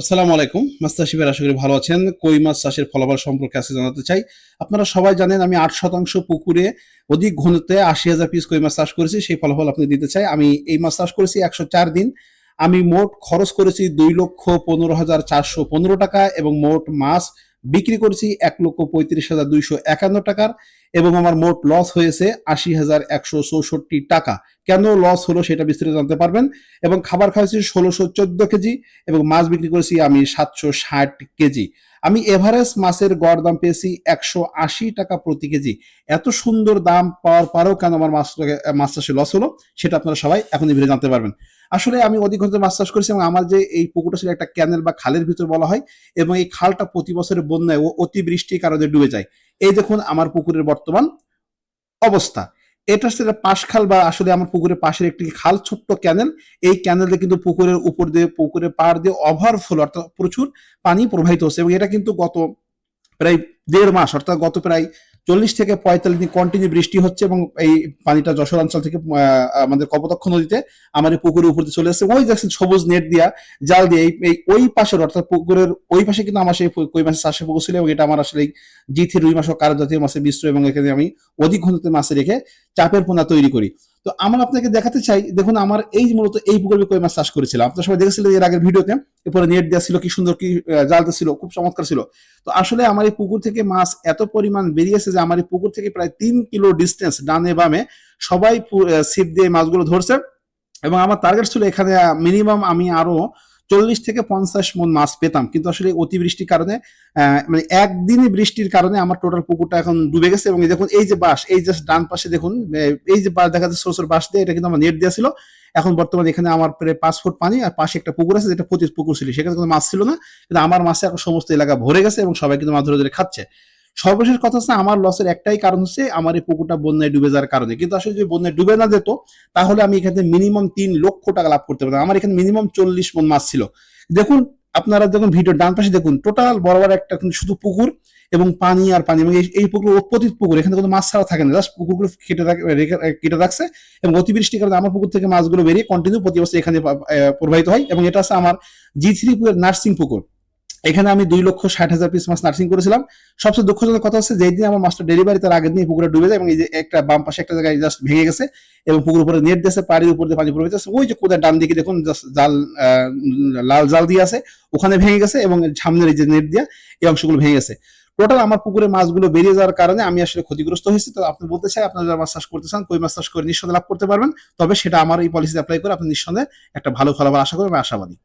আসসালামু আলাইকুম। মাস্তা শিবের আশা করি ভালো আছেন। কই মাছ চাষের ফলাফল সম্পর্কে আজকে জানাতে চাই। আপনারা সবাই জানেন আমি আট শতাংশ পুকুরে অধিক ঘনত্বে আশি হাজার পিস কই মাছ চাষ করেছি, সেই ফলাফল আপনি দিতে চাই। আমি এই মাছ চাষ করেছি একশো চার দিন। আমি মোট খরচ করেছি দুই লক্ষ পনেরো হাজার চারশো পনেরো টাকা এবং মোট মাছ বিক্রি করেছি এক লক্ষ পঁয়ত্রিশ হাজার দুইশো একান্ন টাকার এবং আমার মোট লস হয়েছে আশি হাজার একশো চৌষট্টি টাকা। কেন লস হলো সেটা বিস্তারিত জানতে পারবেন। এবং খাবার খাওয়াছি ষোলোশো চোদ্দ কেজি এবং মাছ বিক্রি করেছি আমি সাতশো ষাট কেজি। আমি এভারেস্ট মাছের গড় দাম পেয়েছি একশো আশি টাকা প্রতি কেজি। এত সুন্দর দাম পাওয়ার পরেও কেন আমার মাছ মাছ চাষে লস হলো, সেটা আপনারা সবাই এখন ভিডিও জানতে পারবেন। আসলে আমি অধিক ঘণ্টা মাছ চাষ করেছি এবং আমার যে এই পুকুরটা ছিল একটা ক্যানেল বা খালের ভিতর বলা হয় এবং এই খালটা প্রতি বছরের বন্যায় ও অতিবৃষ্টির কারণে ডুবে যায়। এই দেখুন আমার পুকুরের বর্তমান অবস্থা। এটা হচ্ছে পাশ খাল বা আসলে আমার পুকুরের পাশের একটি খাল, ছোট্ট ক্যানেল এই ক্যানেলে কিন্তু পুকুরের উপর দিয়ে, পুকুরের পাড় দিয়ে ওভারফ্লো অর্থাৎ প্রচুর পানি প্রবাহিত হচ্ছে এবং এটা কিন্তু গত প্রায় দেড় মাস, অর্থাৎ গত প্রায় চল্লিশ থেকে পঁয়তাল্লিশ দিন কন্টিনিউ বৃষ্টি হচ্ছে এবং এই পানিটা যশোর অঞ্চল থেকে আমাদের কপোতক্ষ নদীতে আমাদের পুকুরের উপর চলে আসছে ওই দেখছেন সবুজ নেট দিয়া জাল দিয়ে এই- ওই পাশের অর্থাৎ পুকুরের ওই পাশে কিন্তু আমার সেই কই মাছের চাষে পুকুর ছিল এবং এটা আমার আসলে জিথি রুই মাছ ও কারও জাতীয় মাছের মিশ্র এবং এখানে আমি অধিক ঘনত্বের মাছে রেখে চাপের পোনা তৈরি করি। তো আমার আপনাকে দেখাতে চাই, দেখুন আমার এই মূলত এই পুকুরে কই মাছ চাষ করেছিলাম। আপনার সবাই দেখেছিলেন এর আগের ভিডিওতে, এরপরে নেট দেওয়া ছিল, কি সুন্দর, কি জালটা ছিল, খুব চমৎকার ছিল। তো আসলে আমার এই পুকুর থেকে মাছ এত পরিমাণ বেরিয়েছে যে আমার এই পুকুর থেকে প্রায় তিন কিলো ডিস্টেন্স ডানে বামে, সবাই ছিপ দিয়ে মাছগুলো ধরছে। এবং আমার টার্গেট ছিল এখানে মিনিমাম আমি আরও চল্লিশ থেকে পঞ্চাশ মন মাছ পেতাম। কিন্তু আসলে অতিবৃষ্টির কারণে মানে একদিনই বৃষ্টির কারণে আমার টোটাল পুকুরটা এখন ডুবে গেছে এবং দেখুন, এই যে বাঁশ, এই জাস্ট ডান পাশে দেখুন এই যে বাঁশ দেখা যাচ্ছে ছোট বাঁশ দিয়ে এটা কিন্তু আমার নেট দেওয়া ছিল। এখন বর্তমানে এখানে আমার প্রায় পাঁচ ফুট পানি আর পাশে একটা পুকুর আছে, যেটা পঁচিশ পুকুর ছিল। সেখানে কোনো মাছ ছিল না, কিন্তু আমার মাছে এখন সমস্ত এলাকা ভরে গেছে এবং সবাই কিন্তু মাছ ধরে ধরে খাচ্ছে। সর্বশেষ কথা হচ্ছে আমার লসের একটাই কারণ হচ্ছে আমার এই পুকুরটা বন্যায় ডুবে যাওয়ার কারণে। কিন্তু আসলে যদি বন্যায় ডুবে না যেত, তাহলে আমি এখানে মিনিমাম তিন লক্ষ টাকা লাভ করতে পারতাম। আমার এখানে মিনিমাম চল্লিশ মন মাছ ছিল। দেখুন, আপনারা যখন ভিডিও ডান পাশে দেখুন টোটাল বরাবর একটা কিন্তু শুধু পুকুর এবং পানি আর পানি এবং এই- পুকুর উৎপত্তির পুকুর। এখানে কোনো মাছ ছাড়া থাকে না। জাস্ট পুকুরগুলো কেটে কেটে রাখছে এবং অতিবৃষ্টির কারণে আমার পুকুর থেকে মাছগুলো বেরিয়ে কন্টিনিউ প্রতি বছর এখানে প্রবাহিত হয় এবং এটা হচ্ছে আমার জি থ্রি নার্সিং পুকুর। এখানে আমি দুই লক্ষ ষাট হাজার পিস মাছ নার্সিং করেছিলাম। সবচেয়ে দুঃখজনক কথা হচ্ছে যেই দিন আমার মাছটা ডেলিভারি তার আগের দিন পুকুরে ডুবে যায় এবং এই যে একটা বাম পাশে একটা জায়গায় জাস্ট ভেঙে গেছে এবং পুকুর উপরে নেট দিয়েছে পাড়ির উপর দিয়ে পানি প্রবাহিত আছে ওই যে কোথায় ডান দিকে দেখুন জাল লাল জাল দিয়ে আছে, ওখানে ভেঙে গেছে এবং সামনের এই যে নেট দিয়া এই অংশগুলো ভেঙে গেছে। টোটাল আমার পুকুরে মাছগুলো বেরিয়ে যাওয়ার কারণে আমি আসলে ক্ষতিগ্রস্ত হয়েছি। তো আপনি বলতে চাই, আপনারা যারা মাছ চাষ করতে চান, কই মাছ চাষ করে নিঃসন্দেহে লাভ করতে পারবেন। তবে সেটা আমার এই পলিসি অ্যাপ্লাই করে আপনি নিঃসন্দেহে একটা ভালো ফলাফল আশা করি আমি আশাবাদী।